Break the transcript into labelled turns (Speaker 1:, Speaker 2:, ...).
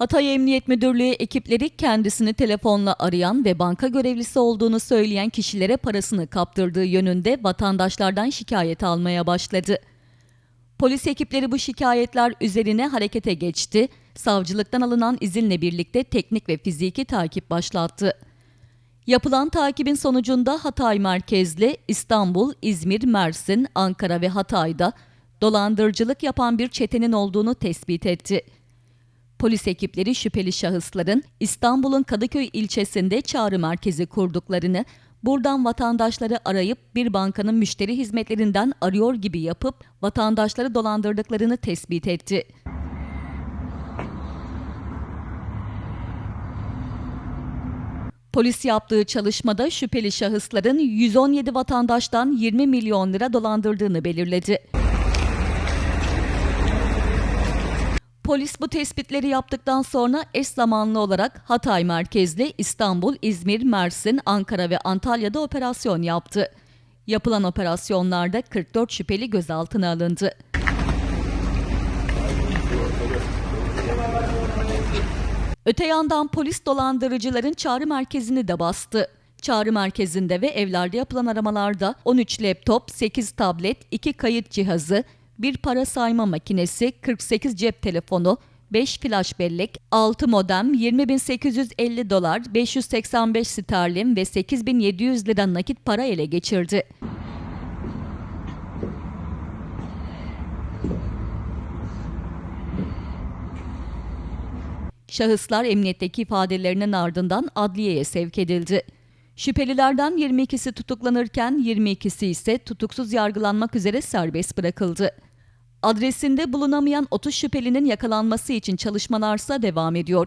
Speaker 1: Hatay Emniyet Müdürlüğü ekipleri kendisini telefonla arayan ve banka görevlisi olduğunu söyleyen kişilere parasını kaptırdığı yönünde vatandaşlardan şikayet almaya başladı. Polis ekipleri bu şikayetler üzerine harekete geçti. Savcılıktan alınan izinle birlikte teknik ve fiziki takip başlattı. Yapılan takibin sonucunda Hatay merkezli İstanbul, İzmir, Mersin, Ankara ve Hatay'da dolandırıcılık yapan bir çetenin olduğunu tespit etti. Polis ekipleri şüpheli şahısların İstanbul'un Kadıköy ilçesinde çağrı merkezi kurduklarını, buradan vatandaşları arayıp bir bankanın müşteri hizmetlerinden arıyor gibi yapıp vatandaşları dolandırdıklarını tespit etti. Polis yaptığı çalışmada şüpheli şahısların 117 vatandaştan 20 milyon lira dolandırdığını belirledi. Polis bu tespitleri yaptıktan sonra eş zamanlı olarak Hatay merkezli İstanbul, İzmir, Mersin, Ankara ve Antalya'da operasyon yaptı. Yapılan operasyonlarda 44 şüpheli gözaltına alındı. Öte yandan polis dolandırıcıların çağrı merkezini de bastı. Çağrı merkezinde ve evlerde yapılan aramalarda 13 laptop, 8 tablet, 2 kayıt cihazı, bir para sayma makinesi, 48 cep telefonu, 5 flash bellek, 6 modem, 20.850 dolar, 585 sterlin ve 8.700 lira nakit para ele geçirdi. Şahıslar emniyetteki ifadelerinin ardından adliyeye sevk edildi. Şüphelilerden 22'si tutuklanırken 22'si ise tutuksuz yargılanmak üzere serbest bırakıldı. Adresinde bulunamayan 30 şüphelinin yakalanması için çalışmalarsa devam ediyor.